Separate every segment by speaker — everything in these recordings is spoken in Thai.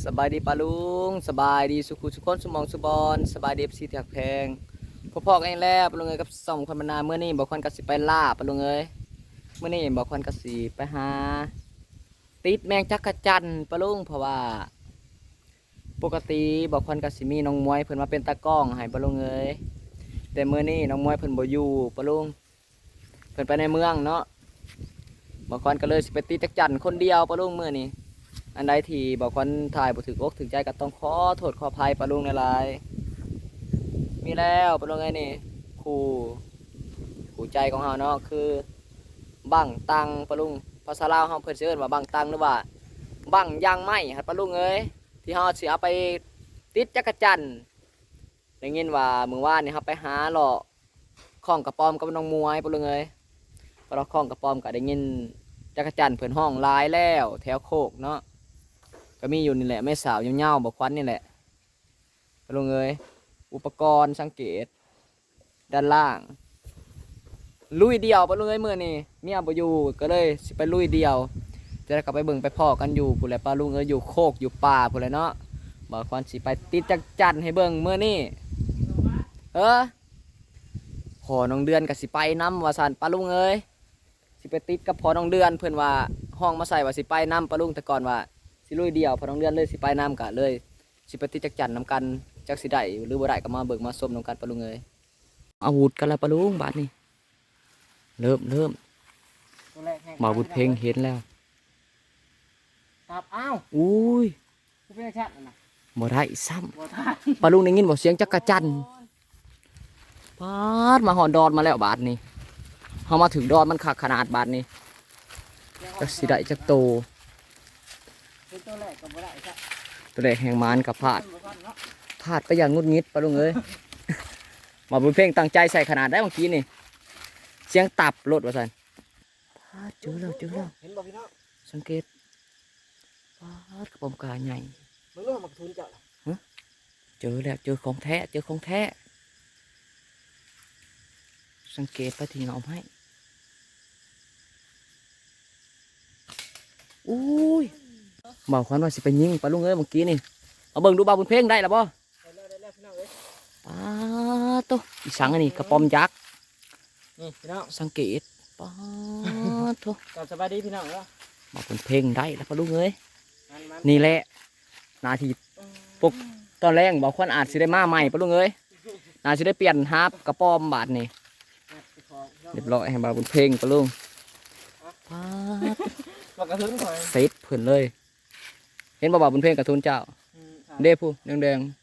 Speaker 1: สบายดีปาลุงสบายดีสุขุสุขคนสมองสุบอนสบายดีสีแถกแพงพ่อพ่อกันเองแล้วปาลุงเอ้ยกับสองคนบรรณาเมื่อนี้บอกคนกสิไปล่าปาลุงเอ้ยเมื่อนี้บอกคนกสิไปหาติดแมงจักรจันปาลุงเพราะว่า ปกติบอกคนกสิมีน้องมวยเพิ่นมาเป็นตากล้องให้ปาลุงเอ้ยแต่เมื่อนี้น้องมวยเพิ่นบ่อยู่ปาลุงเพิ่นไปในเมืองเนาะบอกคนก็เลยสิไปติดจักรจันคนเดียวปาลุงเมื่อนี้ อันใดที่บอกคนถ่ายบ่ถึงอกถึงใจก็ต้องขอโทษขออภัยปะลุงในลายมีแล้วปะลุงไงนี่ครูครูใจของเฮาเนาะคือบังตังปะลุงภาษาลาวเฮาเพิ่นสิเอิ้นว่าบังตังหรือว่าบังยางไม้ครับปะลุงเอ้ยที่เฮาสิเอาไปติดจักรจันทร์ได้ยินว่ามื้อวานนี่เฮาไปหาเลาะข้องกระปอมกับน้องมวยปะลุงเอ้ยพอเราข้องกระปอมก็ได้ยินจักรจันทร์เพิ่นห้องลายแล้ว แถวโคกเนาะ ก็มีอยู่นี่แหละไม่สาวเงาๆบอกควันนี่แหละไปลงเลยอุปกรณ์สังเกต ด้านล่าง ลุยเดียวไปลงเลยเมื่อนี่เมียบอยู่ก็เลยสิไปลุยเดียว จะได้กลับไปเบิ่งไปพ่อกันอยู่ผู้ใดปลาลุงเอ้ยอยู่โคกอยู่ป่าผู้ใดเนาะบอกควันสิไปติดจักจันให้เบิ่งเมื่อนี่เออพอน้องเดือนกับสิไปน้ำว่าสันปลาลุงเอ้ยสิไปติดกับพอน้องเดือนเพื่อนว่าห้องมาใส่ว่าสิไปน้ำปลาลุงแต่ก่อนว่า สิลุยเดียวพอน้องเดือนเลยสิไปน้ำกะเลย สิไปติดจักจันน้ำกันจักสิได้หรือบ่ได้ก็มาเบิกมาส้มน้ำกันปะลุงเอ้ยอาวุธกันแล้วปะลุงบาดนี้เริ่มเริ่ม
Speaker 2: ตัวแรกแหก
Speaker 1: มาบุญเพลงเห็นแล้ว
Speaker 2: ครับอ้าว
Speaker 1: อุ้ย
Speaker 2: ผู้เป็นชัดนะ
Speaker 1: บ่ได้ซ้
Speaker 2: บ่ทานำ
Speaker 1: ปะลุงได้ยินบ่เสียงจักรจันปาดมาหอนดอนมาแล้วบาดนี้เฮามาถึงดอนมันคักขนาดบาดนี้จักสิได้จักโต
Speaker 2: เป็นตัวแรกก็บ่ได้ครับ
Speaker 1: ตัวแรกแห่งมานกับพลาด
Speaker 2: บ่ทันเนาะ
Speaker 1: พลาดไปอย่างงุดงิดปะลุงเอ้ย มาบุญเพลงตั้งใจใส่ขนาดได้เมื่อกี้นี่ เสียงตับรถว่าสันพลาดเจอแล้วเจอแล้ว
Speaker 2: เห็นบ่พี่น้อง
Speaker 1: สังเกตพลาดกระป๋อมกาใหญ่
Speaker 2: มึงรู้มักทุนเจ้าล่ะ
Speaker 1: เจอแล้วเจอของแท้เจอของแท้ สังเกตไปที่เงาไม้อุ้ย บอกควันว่าสิไปยิงปะลุงเอ้ยเมื่อกี้นี่เอาเบิ่งดูบ่าวบุญเพลงได้แล้วบ่
Speaker 2: ได้แล้วได้แล้วพี่น้องเอ้ย
Speaker 1: ป้าโตอีสังอันนี้กระป๋อมยักษ์
Speaker 2: นี่พี่น้อง
Speaker 1: สังเกตป้าโต
Speaker 2: กลับสบายดีพี่น้องเนาะ
Speaker 1: มาเป็นเพลงได้แล้วปะลุงเอ้ย
Speaker 2: มันมัน
Speaker 1: นี่แหละนาทีปุ๊บตอนแรกบอกคนอาจสิได้มาใหม่ปะลุงเอ้ยนาสิได้เปลี่ยนฮาร์ปกระป๋อมบาทนี่เรียบร้อยให้มาเป็นเพลงปะลุงป้าด
Speaker 2: มักกระทุนข่อย
Speaker 1: เซตเพิ่นเลย เห็นบ่บ่าวบนเพลงกับทุนเจ้า
Speaker 2: อืมครับ
Speaker 1: เด้ผู้แดงๆ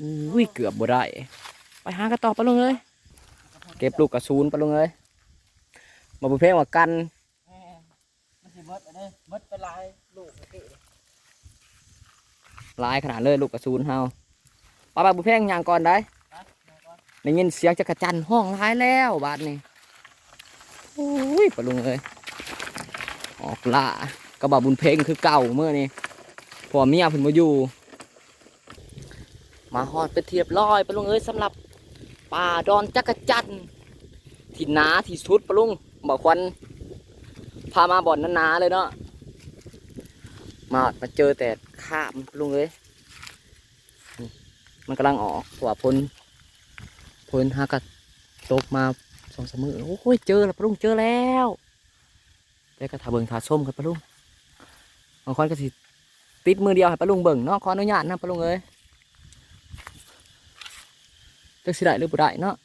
Speaker 1: อุ้ยเกือบบ่ได้ ไปหากันต่อปะลุงเอ้ยเก็บลูกกระสุนปะลุงเอ้ยมาบุญเพลงว่ากัน
Speaker 2: แม่มันสิเบิดอันนี้เบิดไปหลายลูกเมื่อกี้นี่
Speaker 1: หลายขนาดเลยลูกกระสุนเฮาป้าป้าบุญเพลงย่างก่อนได้
Speaker 2: ไปมาก่อน
Speaker 1: ได้ยินเสียงจักรจันทร์ห้องร้ายแล้วบาดนี้โอ้ยปะลุงเอ้ยออกล่า กระบะบุญเพลงคือเก่าเมื่อนี้พอเมียเพิ่นมาอยู่ มาฮอดไปเทียบร้อยไปลุงเอ้ยสำหรับป่าดอนจักรจันที่หนาที่สุดปลุงบอกควันพามาบ่อนนาๆเลยเนาะมามาเจอแต่ข้ามปลุงเอ้ยมันกำลังออกหัวพ้นพิ่นหากัดตกมาสองสามมือโอ้ยเจอแล้วปลุงเจอแล้วแล้วก็ถาเบิงถาส้มกันปลุง บางคนก็สิติดมือเดียวให้ปะลุงเบิ่งเนาะขออนุญาตนะปะลุงเอ้ยจักสิได้หรือบ่ได้เนาะ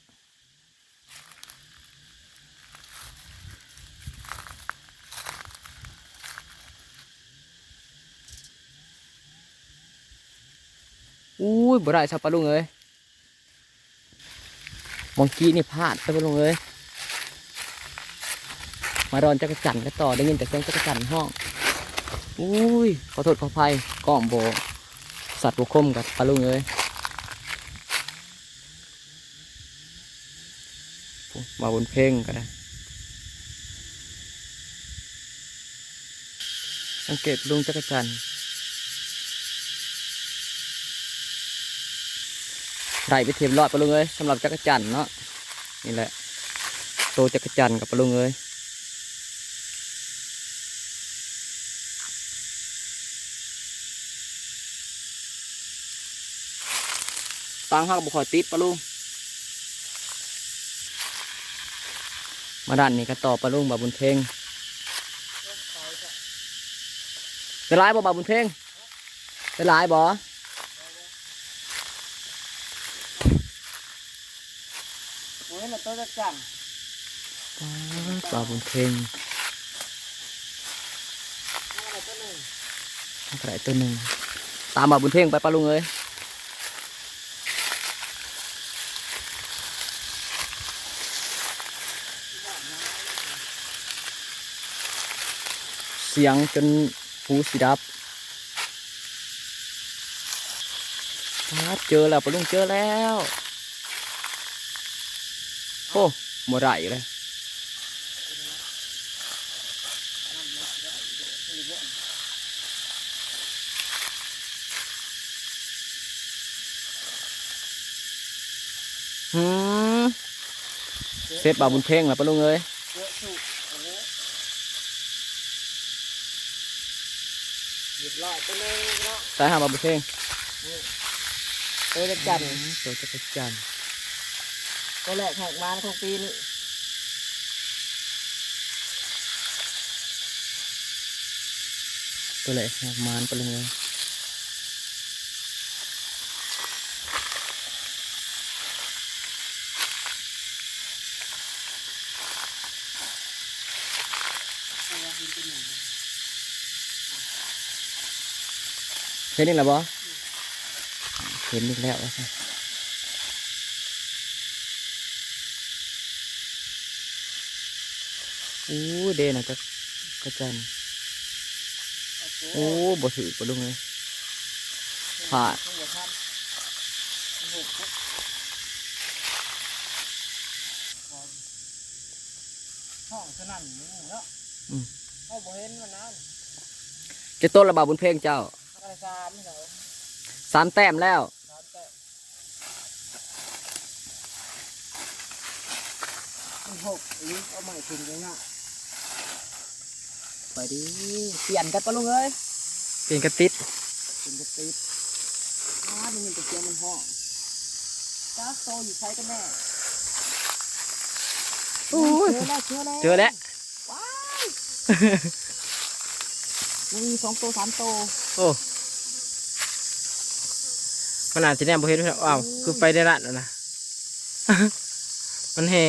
Speaker 1: อุ้ยบ่ได้ซะปะลุงเอ้ยเมื่อกี้นี่พลาดไปลงเลยมารอนจักรจันทร์กันต่อได้ยินแต่เสียงจักรจันทร์ห้อง อุ้ยขอโทษขออภัยกล้องโบสัตว์บุคมกับปลาลุงเลยมาบนเพลงก็ได้สังเกตลุงจักรจันทร์ได้ไปเทียมรอดปลาลุงเลยสำหรับจักรจันทร์เนาะนี่แหละโตจักรจันทร์กับปลาลุงเลย
Speaker 2: ตังห้าบุคอยติดปะลุงมาด้านนี้ก็ต่อปะลุงบาบุญเพ่งเป็นไรบ่บาบุญเพ่งเป็นไรบ่
Speaker 1: โอ้ยน่ตัวจะจัง
Speaker 2: บาบุญเพ่ง
Speaker 1: อะไรตัวหนึ่ง
Speaker 2: กระไรตัวหนึ่งตามบาบุญเพ่งไปปะลุงเอ้ย เสียงจนหูสิดับเจอแล้วปลุงเจอแล้วโอ้หมดไรเลยเซฟบาบุญเพ่งแล้วปลุงเอ้ย
Speaker 1: เยอะสุดเอาเลย เรียบร้อยตัวหนึงเนาะ
Speaker 2: สายหาบาบุญเพ่ง
Speaker 1: ตัวจะจัน
Speaker 2: ตัวจักรจันทร์
Speaker 1: ตัวแรกแหกมาของปีนี้
Speaker 2: ตัวเล็กหักมานปะลุงเอ้ย
Speaker 1: ตัวละเป็นตัวหนึ่ง
Speaker 2: เห็นนี่แหละบ่เห็นอีกแล้วว่าซั่นอู้เดนะก็กระจันทร์
Speaker 1: โอ้
Speaker 2: โอ้บ่ถือปะลุงเอ้ยผ่า
Speaker 1: ทั้งหมดครับทั้งหกครับห้องสนั่นนี่เนาะ
Speaker 2: อืม
Speaker 1: เขาบ่เห็นมันนั้น
Speaker 2: จะต้นระบาบุญเพ่งเจ้า
Speaker 1: อะไร สามเหรอ
Speaker 2: สามแต้มแล้ว
Speaker 1: สามแต่ทั้งหกลิงเอาใหม่ถึงเลยเนาะ
Speaker 2: ไปดิ
Speaker 1: เปลี่ยนกันปะลุงเอ้ย
Speaker 2: เป็นกระติด
Speaker 1: เป็นกระติบอ้ามันยังตะเกียงมันห้องจ้าโตอยู่ใช้กันแน่
Speaker 2: โอ้ย
Speaker 1: เจอแล้วเจอแล้ว
Speaker 2: เจอแล้ว
Speaker 1: ว้าย มันมีสองตัวสามตัว
Speaker 2: โอ้ มันอาจจะแนมบ่เห็นด้วยอ้าวคือไปได้ละนั่นนะมันแห่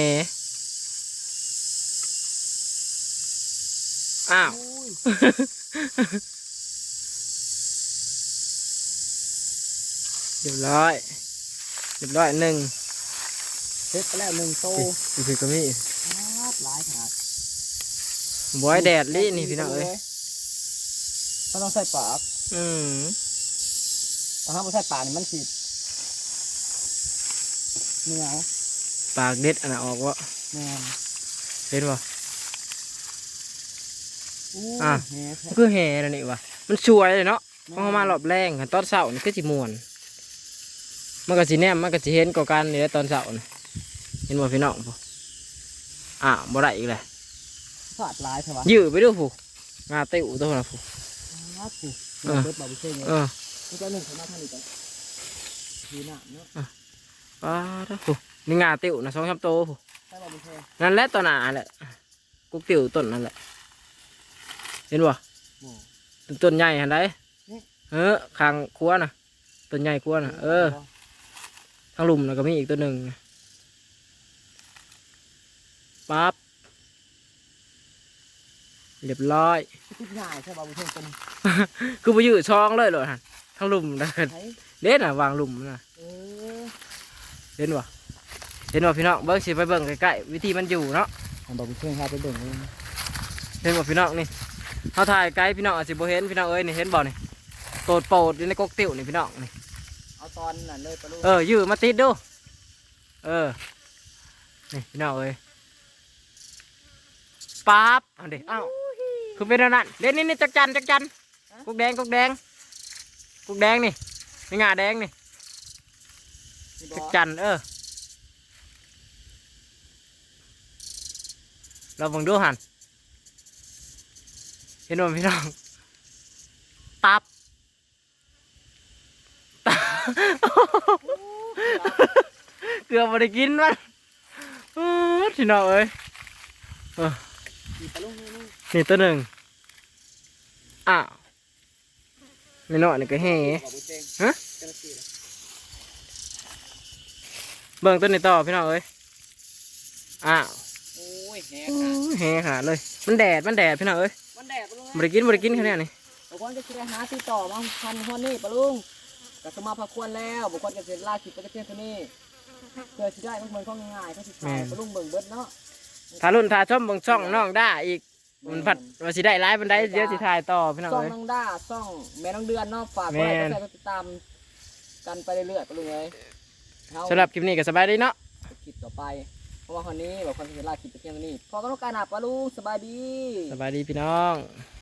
Speaker 2: อ้าว
Speaker 1: อุ้ย
Speaker 2: เรียบร้อยเรียบร้อยหนึ่ง
Speaker 1: เสร็จไปแล้วหนึ่งตัว
Speaker 2: อีกคือก็มี
Speaker 1: ครับหลายขนาด
Speaker 2: บอยแดดลี่นี่พี่น้องเอ้ย
Speaker 1: มันต้องใส่ปาก
Speaker 2: อืม
Speaker 1: ถ้าไม่ใส่ปากนี่มันสิเหนียว
Speaker 2: ปากเด็ดอันน่ะออกวะ
Speaker 1: แม่น
Speaker 2: เห็นป่
Speaker 1: อู้
Speaker 2: อะ
Speaker 1: แหน่แท้
Speaker 2: มันคือแห่นั่นนี่วะมันสวยเลยเนาะพอเขามารอบแรงคันตอนเสาร์นี่ก็สิม่วน มันก็สิแนมมันก็สิเห็นกว่ากันนี่แหละตอนเสาร์น่ะเห็นบ่พี่น้องพ่อ่าบ่ได้อีกเลย
Speaker 1: สาดหลายใช่ปะ
Speaker 2: ยื้อไปดูผู้งาเติ้วตัวน่ะผู้
Speaker 1: ครับกู
Speaker 2: เออ
Speaker 1: เบิดบาบุเซ่เนี่ย
Speaker 2: เออ
Speaker 1: มั นจะหนึ่งสำนักท่านอีกแล้วดีหนักเนาะ
Speaker 2: ป้าดาผู้นี่งาเติ้วนะสองสามโตวผู้
Speaker 1: ใช่บาบุเซ่
Speaker 2: นั่นแหละตัวหนาแหละกุกเติ้วต้นนั่นแหละ เห็นบ่
Speaker 1: โอ้
Speaker 2: ต้นต้นใหญ่หันได
Speaker 1: นี่
Speaker 2: เออคางครัวน่ะต้นใหญ่ครัวน่ะเออ ทางหลุมแล้วก็มีอีกตัวหนึ่งปั๊บ เรียบร้อย
Speaker 1: ทุกอย่างใช่บาบุเซ่เป็น
Speaker 2: คือไปยืดช่องเลยเหรอฮะ ทางหลุมนะ
Speaker 1: ไทย
Speaker 2: เล่นอะวางหลุมนะ
Speaker 1: เออ
Speaker 2: เห็นวะเห็นวะพี่น้องเบิ้งสิไปเบิ้งใกล้ๆวิธีมันอยู่เนาะ
Speaker 1: บาบุเซ่ครับไปเบิ่งเลย
Speaker 2: เห็นวะพี่น้องนี่เขาถ่ายไกลพี่น้องอาจจะบ่เห็นพี่น้องเอ้ยนี่เห็นบ่นี่โตดโปดอยู่ในกกติ้วนี่พี่น้องนี่
Speaker 1: เอาตอนนั้นเลยปะลูก
Speaker 2: เออยืดมาติดดูเออนี่พี่น้องเอ้ยปั๊บเอาเด็กอ้าวคือเป็นอันนั้นเล่นนี่นี่จักจันจักจันกุกแดงกุกแดง กุกแดงนี่นี่งาแดงนี่
Speaker 1: นี่บ
Speaker 2: จั
Speaker 1: อก
Speaker 2: จันเออเราเบังดูหันเห็นบ่พี่น้องตับตับเกือบบ่ได้กินมันพี่น้องเอ้ย
Speaker 1: มีปลาลุงนี่นี่
Speaker 2: นี่ตัวหนึ่งอ้าว ไม่น้อยนี่ก็แห่
Speaker 1: บอกบุญเจง
Speaker 2: ฮะ
Speaker 1: เจ้าหน้าที่เลย
Speaker 2: เบิ่งตัวนี้ต่อพี่น้องเอ้ยอ้าว
Speaker 1: โอ้ยแหก
Speaker 2: โอ้
Speaker 1: ค่ะ
Speaker 2: ยแห่ขาดเลย มันแดดมันแดดพี่น้องเอ้ย
Speaker 1: มันแดดปลาลุง
Speaker 2: บ่ได้กินบ่ได้กินแค่นี้นี่
Speaker 1: บุคคลจะคิดหาที่ต่อมาพันหัวนี่ปลาลุงกสมาพาควรแล้วบุคคลจะเสร็จล่าคิดไปกระเทียมตัวนี้เพื่อสิได้มันเหมือนของง่ายๆเขาสิขายปลาลุงเบิ่งเบิดเนาะ
Speaker 2: ถ้ารุ่นถ้าชมเบิ่งช่องน้องได้อีก มันผัดว่าสิได้หลายบันไดเดี๋ยวสิถ่ายต่อพี่น้อง
Speaker 1: ซ่อง
Speaker 2: เอ้ย
Speaker 1: น้องด้าซ่องแม่น้องเดือนเนาะฝาก
Speaker 2: แม่
Speaker 1: ไว้ก็ใส่ติดตามกันไปเรื่อยๆปะลุงเอ้ยเฮา
Speaker 2: สำหรับคลิปนี้ก็สบายดีเนาะ
Speaker 1: คลิปต่อไป เพราะว่าคนนี้บอกคนที่จะลากคลิปไปเที่ยงนี้พอกันโอกาสหน้าปะลุงสบายดี
Speaker 2: สบายดีพี่น้อง